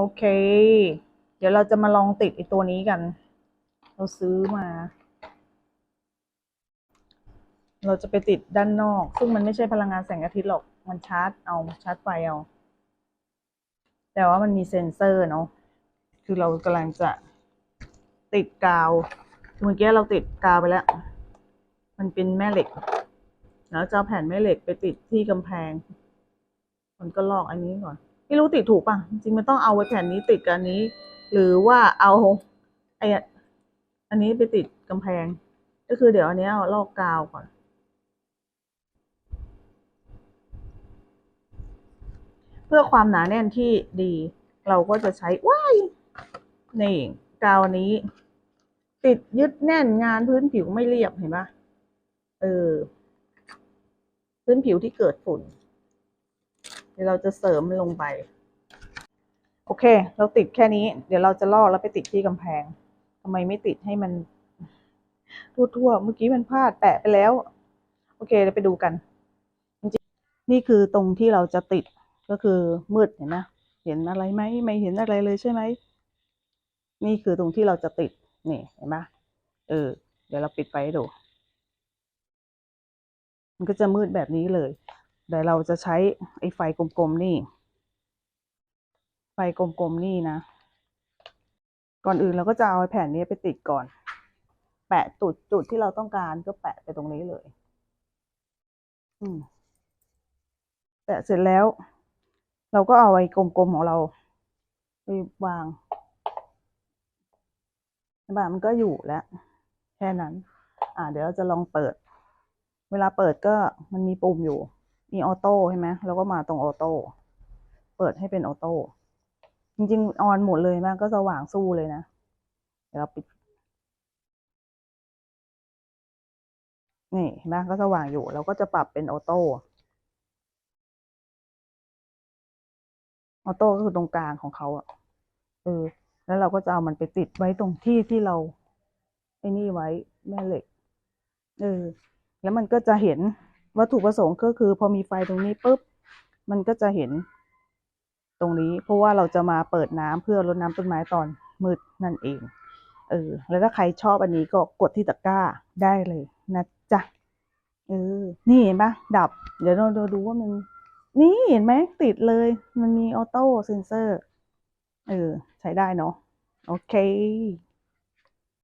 โอเค เดี๋ยวเราจะมาลองติดไอตัวนี้กัน เราซื้อมา เราจะไปติดด้านนอก ซึ่งมันไม่ใช่พลังงานแสงอาทิตย์หรอก มันชาร์จเอาชาร์จไฟเอา แต่ว่ามันมีเซ็นเซอร์เนาะ คือเรากำลังจะติดกาวเมื่อกี้เราติดกาวไปแล้ว มันเป็นแม่เหล็ก แล้วจะเอาแผ่นแม่เหล็กไปติดที่กำแพง มันก็ลอกอันนี้ก่อน ไม่รู้ติดถูกป่ะ จริงมันต้องเอาไว้แผ่นนี้ติดกับอันนี้ หรือว่าเอาไออันนี้ไปติดกำแพง ก็คือเดี๋ยวอันนี้เอาลอกกาวก่อน เพื่อความหนาแน่นที่ดี เราก็จะใช้ว้ายนี่กาวนี้ ติดยึดแน่นงานพื้นผิวไม่เรียบเห็นปะเออ พื้นผิวที่เกิดฝุ่น ดี๋ยวเราจะเสริมลงไป โอเค เราติดแค่นี้ เดี๋ยวเราจะลอกแล้วไปติดที่กำแพงทำไมไม่ติดให้มันทั่วๆเมื่อกี้มันพลาดแตะไปแล้ว โอเคเดี๋ยวไปดูกันจริงๆนี่คือตรงที่เราจะติดก็คือมืดเห็นไหมเห็นอะไรไหมไม่เห็นอะไรเลยใช่ไหมนี่คือตรงที่เราจะติดนี่เห็นไหมเออ เดี๋ยวเราปิดไฟให้ดู มันก็จะมืดแบบนี้เลย เดี๋ยวเราจะใช้ไอ้ไฟกลมๆนี่ ไฟกลมๆนี่นะ ก่อนอื่นเราก็จะเอาแผ่นนี้ไปติดก่อน แปะจุดจุดที่เราต้องการก็แปะไปตรงนี้เลย อืมแปะเสร็จแล้ว เราก็เอาไอ้กลมๆของเราไปวางบามันก็อยู่แล้ว แค่นั้น อ่า เดี๋ยวเราจะลองเปิด เวลาเปิดก็มันมีปุ่มอยู่ มีออโต้ใช่ไหมเราก็มาตรงออโต้เปิดให้เป็นออโต้จริงๆออนหมดเลยมันก็สว่างสู้เลยนะ เดี๋ยวเราปิด นี่เห็นไหมก็สว่างอยู่เราก็จะปรับเป็นออโต้ออโต้ก็คือตรงกลางของเขาอะเออ แล้วเราก็จะเอามันไปติดไว้ตรงที่ที่เราไอ้นี่ไว้แม่เหล็ก เออ แล้วมันก็จะเห็น วัตถุประสงค์ก็คือพอมีไฟตรงนี้ปุ๊บ มันก็จะเห็นตรงนี้ เพราะว่าเราจะมาเปิดน้ำเพื่อรดน้ำต้นไม้ตอนมืดนั่นเอง เออ แล้วถ้าใครชอบอันนี้ก็กดที่ตะกร้าได้เลยนะจ๊ะ เออ นี่เห็นปะดับ เดี๋ยวเราดูว่ามัน นี่เห็นไหมติดเลย มันมีออโต้เซนเซอร์ เออ ใช้ได้เนาะ โอเค